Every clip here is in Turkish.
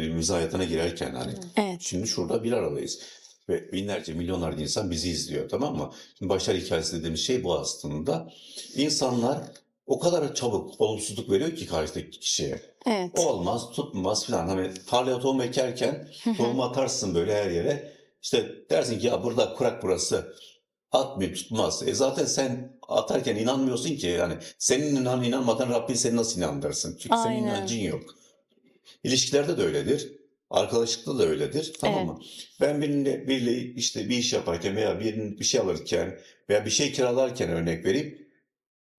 birbirimize hayatına girerken hani Evet. şimdi şurada bir aradayız. Ve binlerce, milyonlarca insan bizi izliyor tamam mı? Şimdi başarı hikayesi dediğimiz şey bu aslında. İnsanlar o kadar çabuk olumsuzluk veriyor ki karşıdaki kişiye. Evet. Olmaz, tutmaz falan. Hani tarlaya tohum ekerken tohumu atarsın böyle her yere. İşte dersin ki ya burada kurak burası. Atmıyor, tutmaz. E zaten sen atarken inanmıyorsun ki. Yani senin inan inanmadan Rabbin seni nasıl inandırsın? Çünkü senin Aynen. inancın yok. İlişkilerde de öyledir. Arkadaşlıkta da öyledir. Tamam Evet. mı? Ben birine, biriyle işte bir iş yaparken veya birinin bir şey alırken veya bir şey kiralarken örnek vereyim.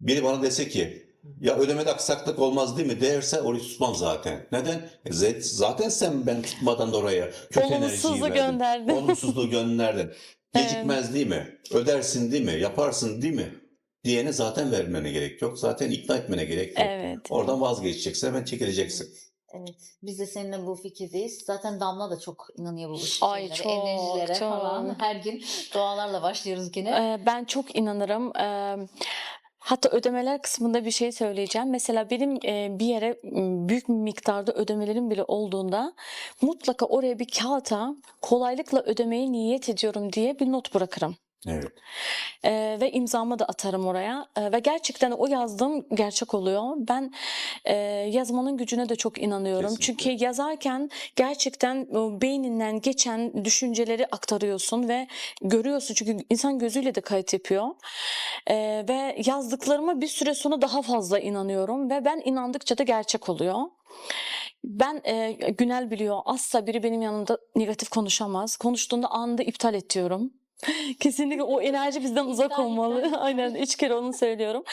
Biri bana dese ki ya ödemede aksaklık olmaz değil mi derse orayı tutmam zaten. Neden? E z- zaten sen ben tutmadan da oraya kötü enerjiyi verdin. gönderdin. Olumsuzluğu gönderdin. Gecikmez değil mi? Ödersin değil mi? Yaparsın değil mi? Diyene zaten vermene gerek yok. Zaten ikna etmene gerek yok. Evet. Oradan vazgeçeceksin hemen çekileceksin. Evet. Biz de seninle bu fikirdeyiz. Zaten Damla da çok inanıyor bu Ay, şeylere, çok, enerjilere çok. falan. Her gün dualarla başlıyoruz yine. Ee, Ben çok inanırım. Ee, Hatta ödemeler kısmında bir şey söyleyeceğim. Mesela benim e, bir yere büyük bir miktarda ödemelerim bile olduğunda mutlaka oraya bir kağıta kolaylıkla ödemeyi niyet ediyorum diye bir not bırakırım. Evet. Ee, ve imzamı da atarım oraya. Ee, ve gerçekten o yazdığım gerçek oluyor. Ben e, yazmanın gücüne de çok inanıyorum. Kesinlikle. Çünkü yazarken gerçekten beyninden geçen düşünceleri aktarıyorsun ve görüyorsun. Çünkü insan gözüyle de kayıt yapıyor. Ee, ve yazdıklarıma bir süre sonra daha fazla inanıyorum ve ben inandıkça da gerçek oluyor. Ben e, Günel biliyor asla biri benim yanımda negatif konuşamaz. Konuştuğunda anında iptal et diyorum. Kesinlikle o enerji bizden uzak olmalı. Aynen üç kere onu söylüyorum.